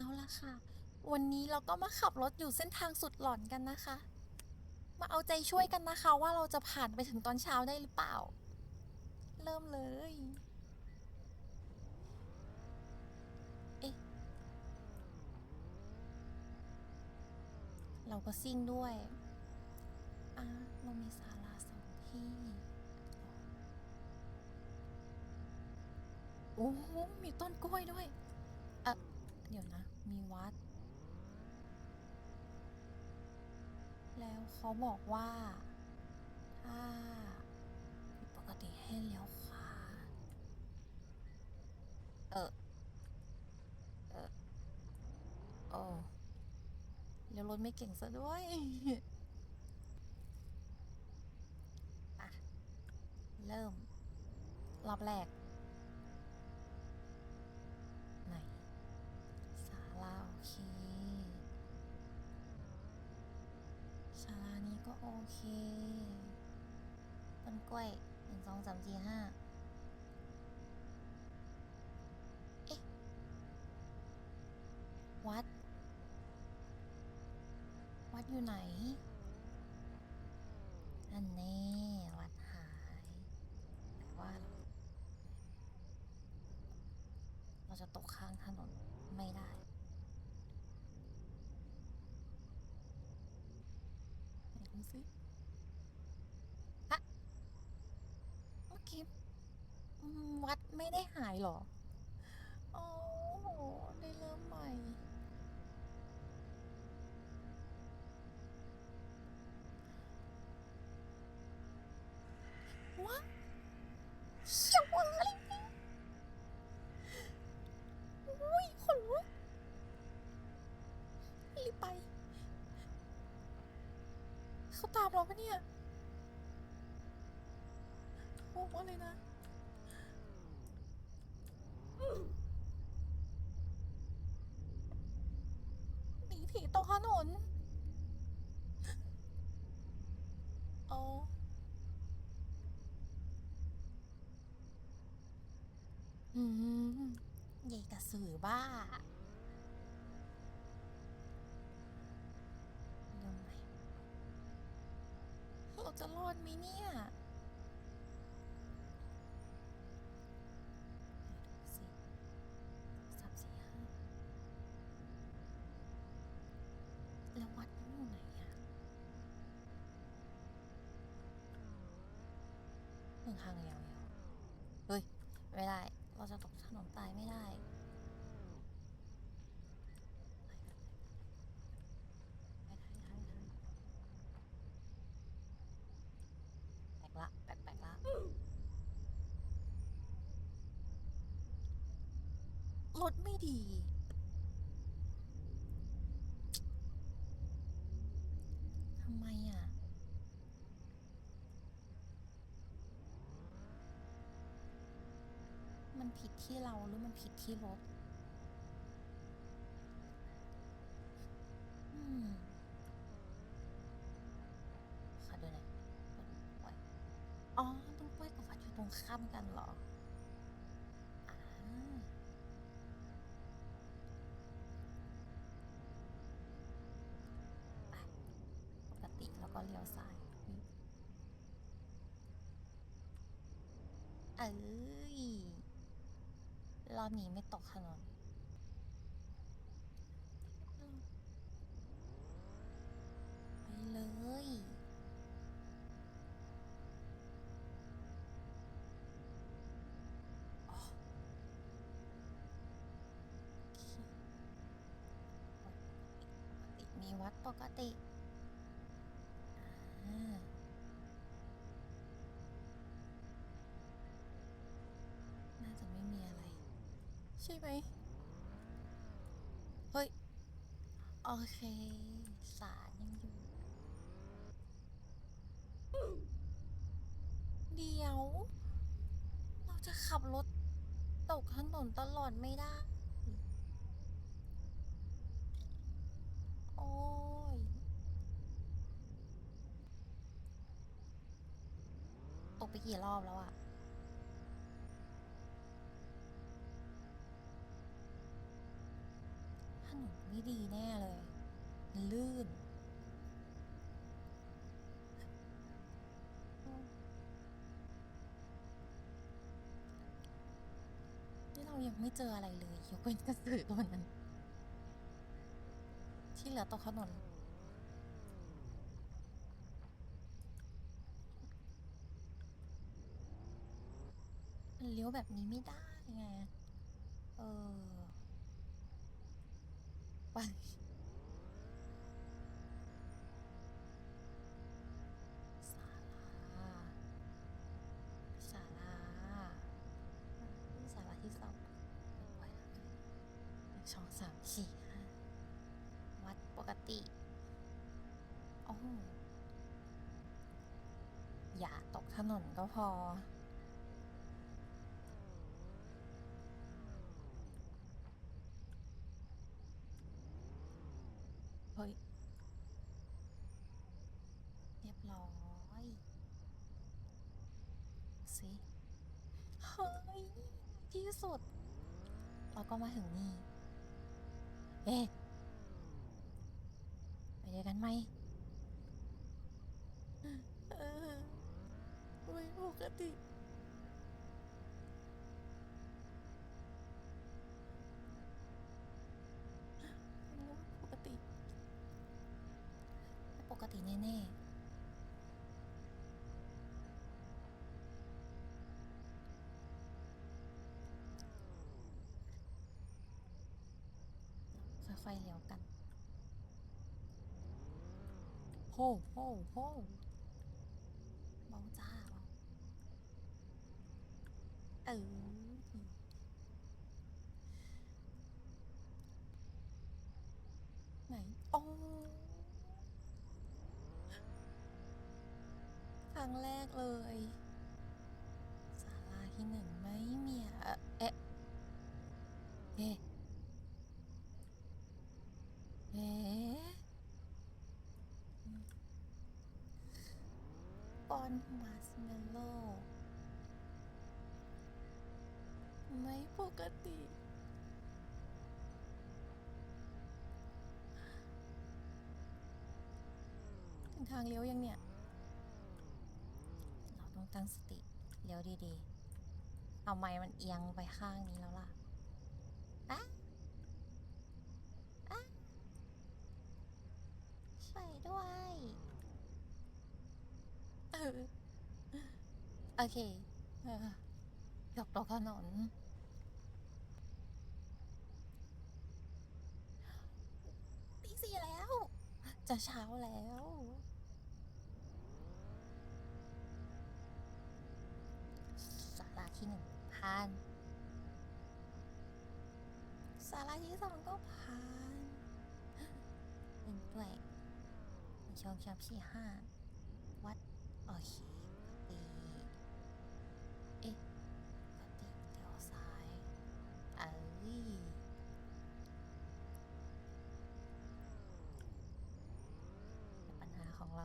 เอาละค่ะ วันนี้เราก็มาขับรถอยู่เส้นทางสุดหลอนกันนะคะ มาเอาใจช่วยกันนะคะว่าเราจะผ่านไปถึงตอนเช้าได้หรือเปล่า เริ่มเลย เอ๊ะ เราก็ซิ่งด้วยอะเรามีศาลาสองที่ โอ้โหมีต้นกล้วยด้วย เอะเดี๋ยวนะ มีวัด แล้วเขาบอกว่า ถ้าปกติให้เลี้ยวขวา เออ เออโอ้เลี้ยวรถไม่เก่งซะด้วยอะเริ่ม รอบแรก โอเคต้นกล้วยหนึ่งสองสามสี่ห้าเอ๊ะ วัด วัดอยู่ไหน อันนี้วัดหายแต่ว่า เราเราจะตกข้างถนนไม่ได้ ไหนดู สิอะเมื่อกี้วัดไม่ได้หายหรอ โอ้โห ได้เริ่มใหม่ว้ เนี่ยโอ้ว่าเลยนะหนีผีตกถนนโอ้อืมใหญ่กระสือบ้าเริ่มใหม่ เราจะรอดไหมเนี่ยสามสี่ห้าแล้ววัดมันอยู่ไหนอะหนึ่งทางยาวๆเฮ้ย ไม่ได้ เราจะตกถนนตายไม่ได้ ไม่ได้ไม่ได้ไม่ได้แปลกละแปลกแปลกละ รถไม่ดี ทำไมอะ มันผิดที่เราหรือมันผิดที่รถอืมขอดูหน่อยต้นกล้วยอ๋อต้นกล้วยกับวัดอยู่ตรงข้ามกันเหรออ่าไปป ก็เลี้ยวซ้ายเอ้ยรอบนี้ไม่ตกถนนไปเลยปกติมีวัดปกติ ไหม เฮ้ย โอเค สารยังอยู่ เดี๋ยว เราจะขับรถตกถนนตลอดไม่ได้ โอ้ย ตกไปกี่รอบแล้วอะ ถนไม่ดีแน่เลยลื่น นี่เรายังไม่เจออะไรเลยยกเว้นกระสือตัวนั้น ที่เหลือตกถนนมันเลี้ยวแบบนี้ไม่ได้ไง เออ ไปศาลาศาลาศาลาที่สองไว้แล้วหนึ่งสองสามสี่ห้าวัดปกติโอ้อย่าตกถนนก็พอ เฮ้ย เรียบร้อยสิ เฮ้ย ที่สุด เราก็มาถึงนี่ เอ๊ะไปด้วยกันไหมไม่ปกติปกติไม่ปกติแน่ๆ ค่อยๆเลี้ยวกันโฮโฮโฮเบาจ้าเบาเออไหนโอ้ครั้งแรกเลยศาลาที่หนึ่งไม่มีอะเอ๊ะ เอ๊ะ เอ๊ะป อนมาสเมลโล่ไม่ปกติ ถึงทางเลี้ยวยังเนี่ย เราต้องตั้งสติ เลี้ยวดีๆ เอาไม้มันเอียงไปข้างนี้แล้วล่ะ ช่วยด้วยเออ โอเคเออยกตกถนน ตีสี่แล้ว จะเช้าแล้ว สาราที่หนึ่งผ่าน สาราที่สองก็ผ่านหนึ่งด้วยชองชามสี่ห้าวัด โอเค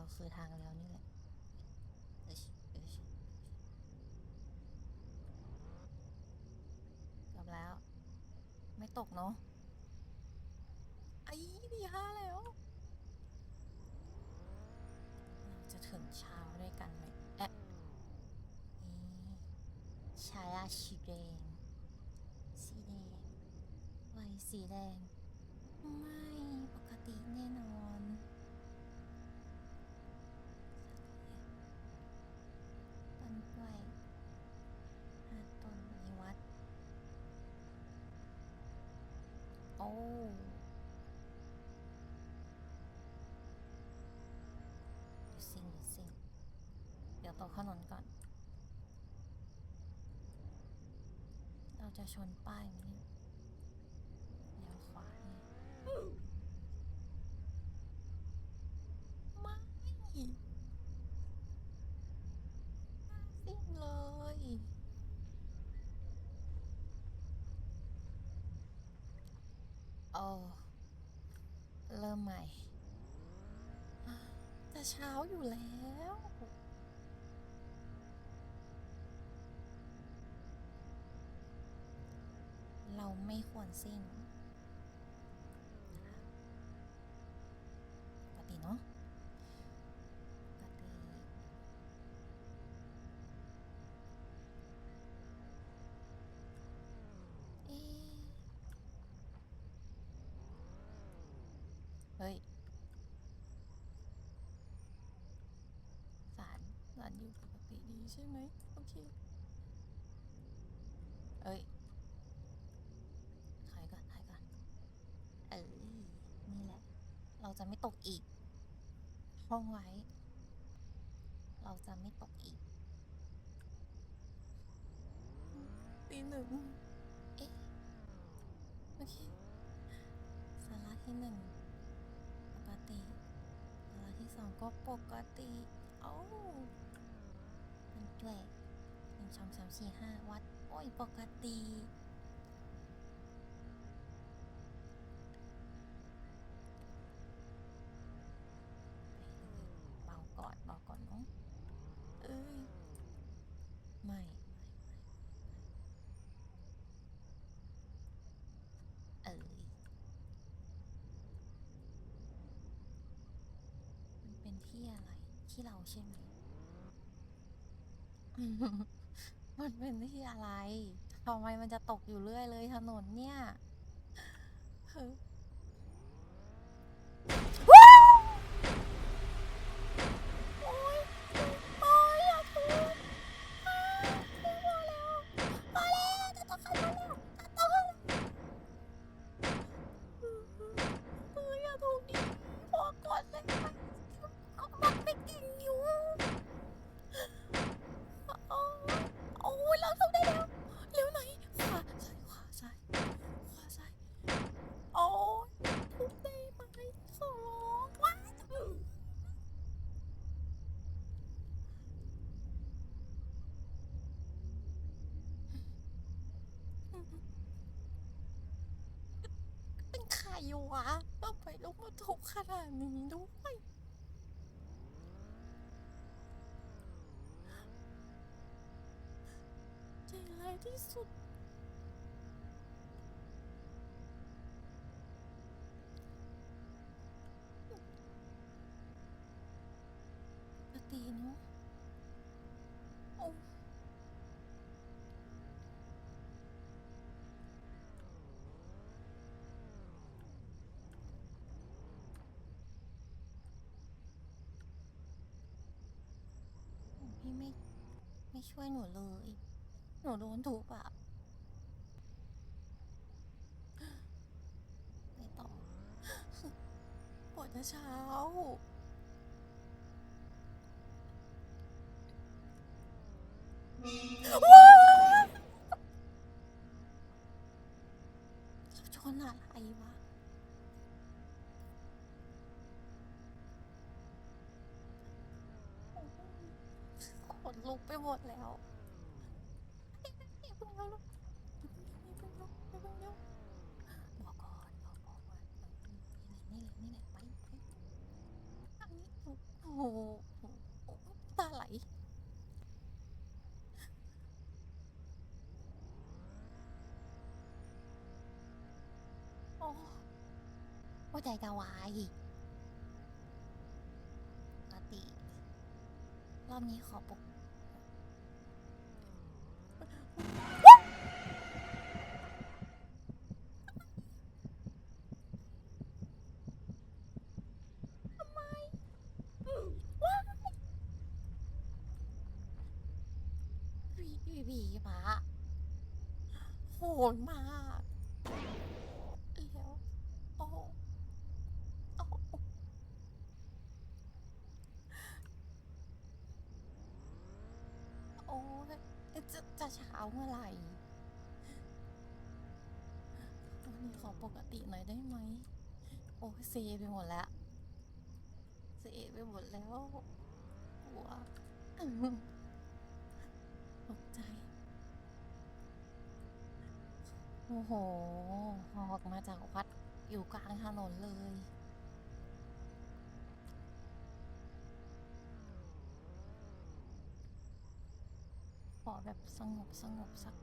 เราคือทางเลี้ยวนี่แหละเกือบแล้ว ไม่ตกเนาะไอ้ดีห้าแล้วเราจะถึงเช้าด้วยกันไหมเอ๊ะชายาสีแดง สีแดงไวสีแดง ไม่ปกติแน่นอน ตกถนนก่อน เราจะชนป้ายนี่ยเลี้ยวขวานี่ไม่ซิ่งเลยโอ้เริ่มใหม่ จะเช้าอยู่แล้ว เราไม่ควรซิ่งเนาะปกติเอ๊ะเฮ้ยสารสารอยู่ปกติดีใช่ไหมโอเค เอ้ยถอยก่อนถอยก่อน เอ้ยนี่แหละ เรา จะไม่ตกอีกห้องไว้ เราจะไม่ตกอีกตีหนึ่งเอ๊ะโอเคสาระที่หนึ่งปกติสาระที่สองก็ปกติเอ้ามันด้วยหนึ่งสองสามสี่ห้าวัด โอ้ย ปกติ เบาก่อนเบาก่อนเน้อง เอ้ย ไม่ เอ้ย มันเป็น ที่อะไร ที่เราใช่ไหม มันเป็นที่อะไรทำไมมันจะตกอยู่เรื่อยเลยถนนเนี่ย เป็นใครวะทำไมลูกมาทุกขนาดนี้ด้วยใจร้ายที่สุด ปกติเนาะโอ้พี่ไม่ ไม่ ช่วยหนูเลย หนูโดนทุบอะไปต่อปวดเช้า ว้าวเราชนอะไรวะ โอ้โหขน ลุกไปหมดแล้วพิ่งแล้วลูกพิ่งแล้วพิ่งแล้วบอกก่อนบอกก่อนว่านี่แหละนี่แหละนี่แหละไปไปอันนี้โอ้โหโอ้โหตาไหลโอ้หัวใจจะวายปกติรอบนี้ขอปก วีวีมาโหนมาก แล้วโอ้โหโอ้โหโอ้ยจะจะ เมื่อไหร่วันนี้ขอปกติหน่อยได้ไหม โอ้เซไปหมดแล้วเซไปหมดแล้วกลัวตกใจ โอ้โห ออกมาจากวัดอยู่กลางถนนเลย สงบสงบสัก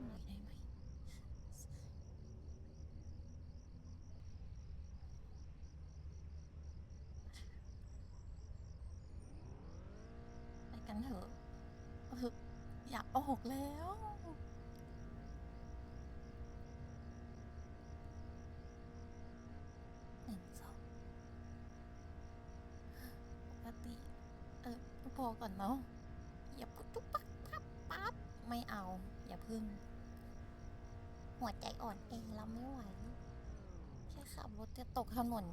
หน่อยได้ไหมไปกันเถอะอยากออกแล้ว อพอก่อนเนาะอย่าปุ๊บปุ๊บปั๊บปั๊บปั๊บไม่เอา อย่าพึ่ง หัวใจอ่อนเองเราไม่ไหวแค่ขับรถจะตกถนน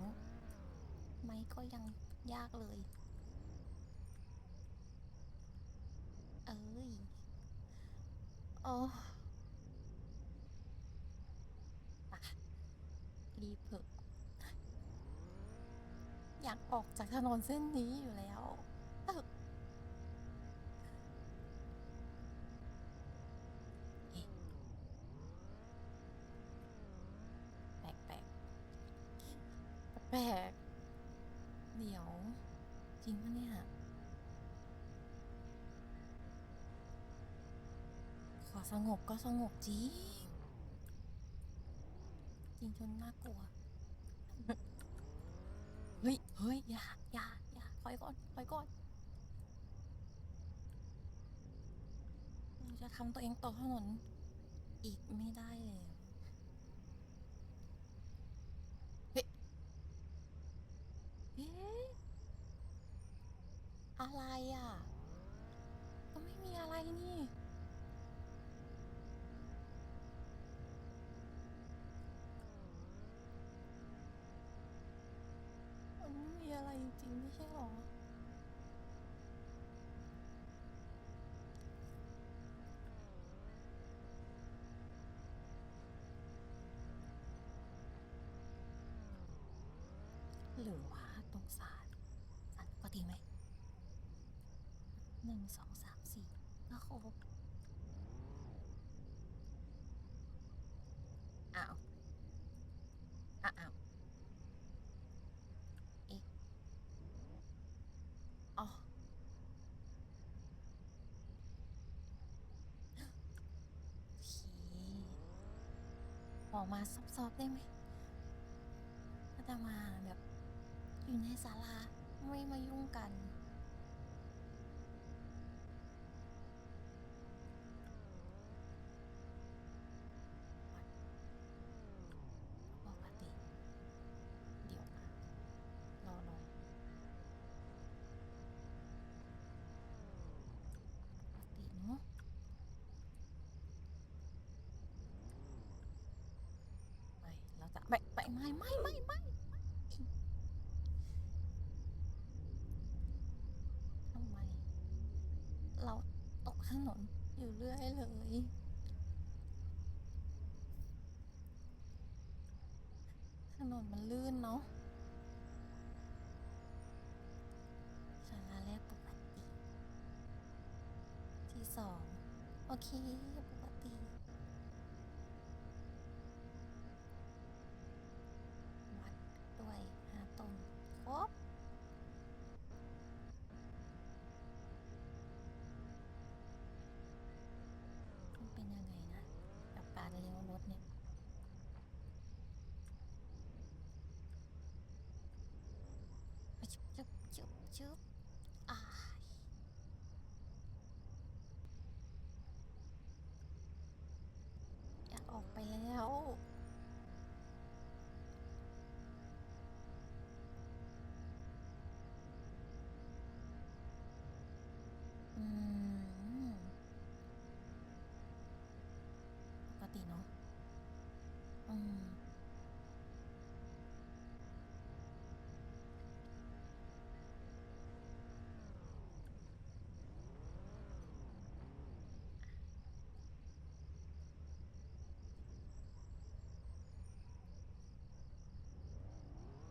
ไหมก็ยังยากเลย เอ้ยโอ้ปะรีบเถอะอยากออกจากถนนเส้นนี้อยู่แล้วเอ้อเอ๊ะแปลกแปลกแปลกเดี๋ยว จริงปะเนี่ย ขอสงบก็สงบจริง จริงจนน่ากลัว เฮ้ย เฮ้ย อย่า อย่า อย่าถอยก่อนถอยก่อนเราจะทำตัวเองตกถนนอีกไม่ได้เลย เฮ้ยเอ๊ะอะไรอะ ก็ไม่มีอะไรนี่ มันไม่มีอะไรจริงๆไม่ใช่หรอ หรือว่า ตรงสารสารปกติไหมหนึ่งสองสามสี่ก็ครบอ้าวอ้าวเอ๊ะอ๋อออกมาซอบๆได้ไหมถ้าจะมาแบบ อยู่ในศาลาไม่มายุ่งกัน ปกติ เดี๋ยวนะรอรอยปกติเนาะไม่ เราจะไม่ไม่ไม่ไม่ไม่ เคปกติวัดด้วยหาตนครบมันเป็นยังไงนะกับการเลี้ยวรถเนี่ยจุ๊บจุ๊บจุ๊บจุ๊บอ้ายอยากออกไป แล้ว อืม ปกติเนาะ อืม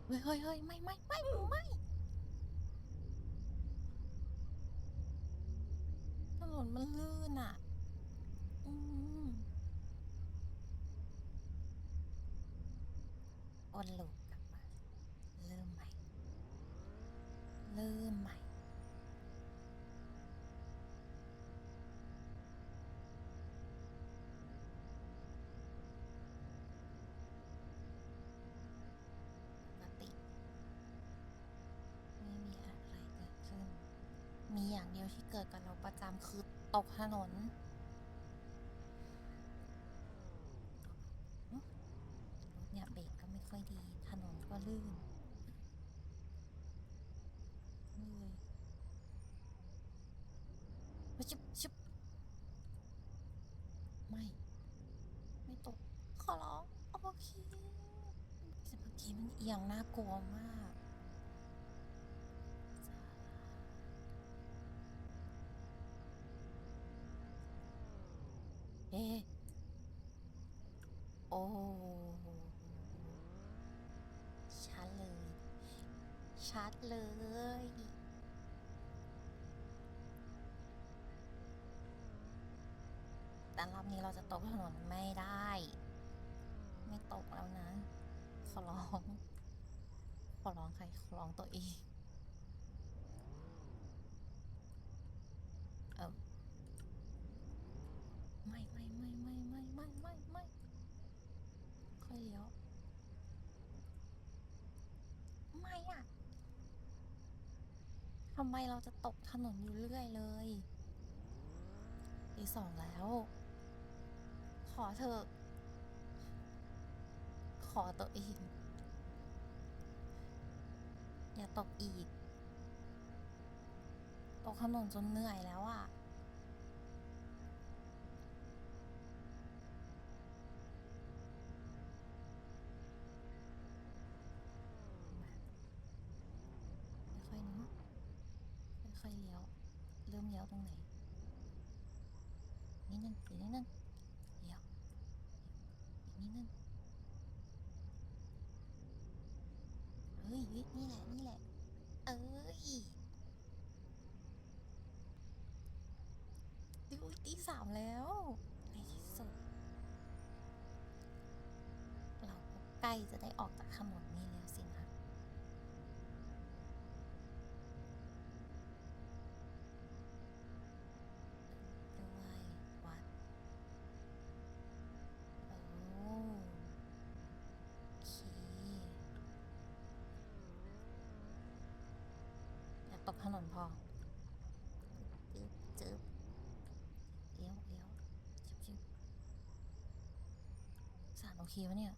เฮ้ยเฮ้ยเฮ้ยไม่ไม่ไม่ไม่ถนนมันลื่นอะ อืมออนลูก อย่างเดียวที่เกิดกับเราประจำคือตกถนน รถเนี่ยเบรกก็ไม่ค่อยดี ถนนก็ลื่นเลยชิบชิบไม่ ไม่ตก ขอร้อง โอเคแต่เมื่อกี้มันเอียงน่ากลัวมากเอ๊ะโอ้ ชัดเลย ชัดเลย แต่รอบนี้เราจะตกถนนไม่ได้ ไม่ตกแล้วนะ ขอร้อง ขอร้องใคร ขอร้องตัวเองเออไม่ไม่ไม่ไม่ไม่ไม่ไม่ไม่ค่อยเลี้ยว ไม่อะทำไมเราจะตกถนนอยู่เรื่อยเลยตีสองแล้ว ขอเถอะขอตัวเอง อย่าตกอีก ตกถนนจนเหนื่อยแล้วอะ่ะอยๆเนาะค่อยๆเลี้ยว เริ่มเลี้ยว ตรงไหน นิดนึงอีกนิดนึงเลี้ยวอีกนิดนึงเฮ้ยนี่แหละ นี่แหละ เอ้ยดิวตีสามแล้วในที่สุด เราใกล้จะได้ออกจากถนนนี้ ตกถนนพอจึ๊บจึ๊บเลี้ยวเลี้ยวชิบชิบสารโอเควะเนี่ย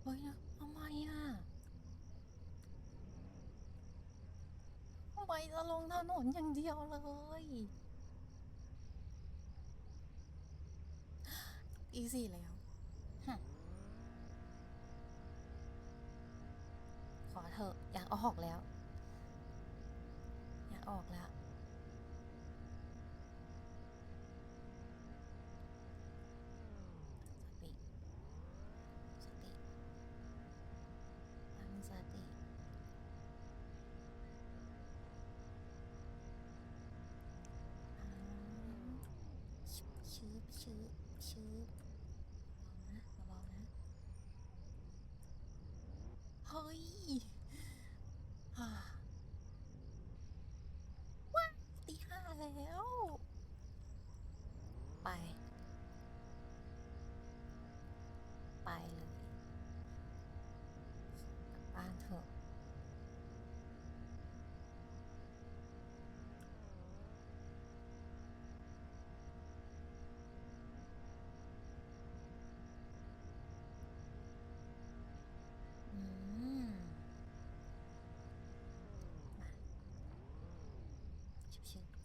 เฮ้ยนะทำไมอะทำไมจะลงถนนอย่างเดียวเลยอีสี่แล้ว อกอกแล้วอยากออกแล้ว สติ สติตั้งสติชืบชืบชืบ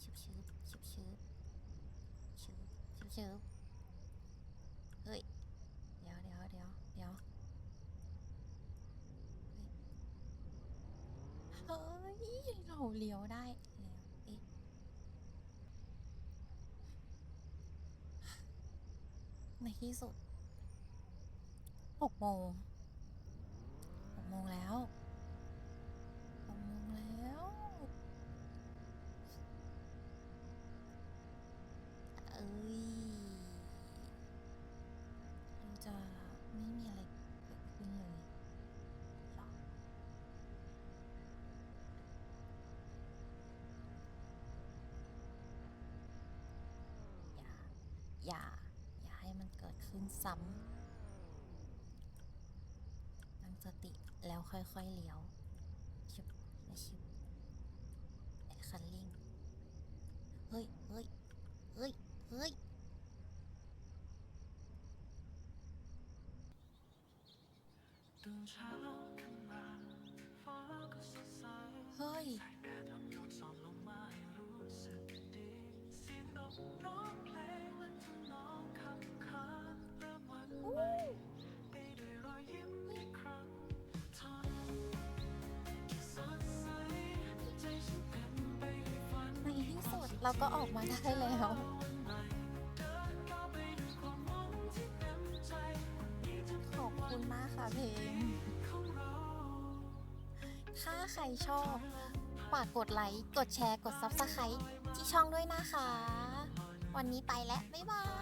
ชุบชืบชุบชืบชุบชุบชืบเฮ้ย เดี๋ยวเดี๋ยวเดี๋ยวเดี๋ยวเฮ้ย เราเลี้ยวได้ในที่สุด6โมง6โมงแล้ว อ้ยเราจะไม่มีอะไรเกิดขึ้นเลยหรออย่า อย่า อย่าให้มันเกิดขึ้นซ้ำตั้งสติแล้วค่อยๆเลี้ยว เฮ้ย ในที่สุดเราก็ออกมาได้แล้ว กดไลค์ กดแชร์ กด Subscribe ที่ช่องด้วยนะคะ วันนี้ไปแล้ว บ๊ายบาย